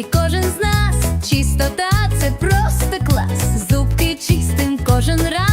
і кожен з нас чистота це просто клас. Зубки чистим кожен раз.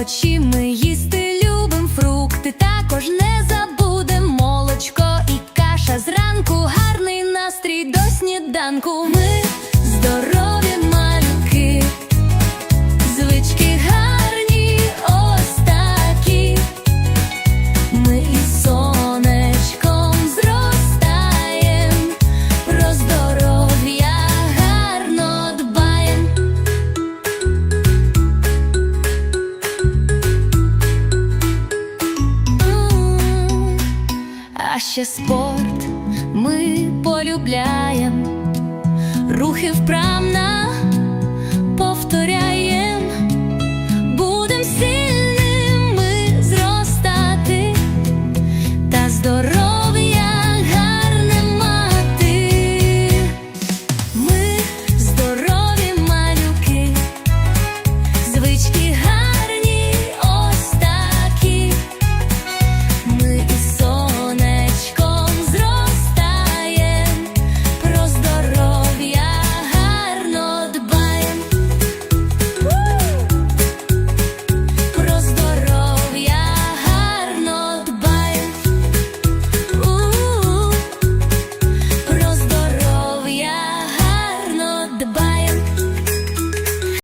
Овочі ми їсти любим фрукти, також не забудем молочко і каша зранку, гарний настрій до сніданку. ще спорт ми по.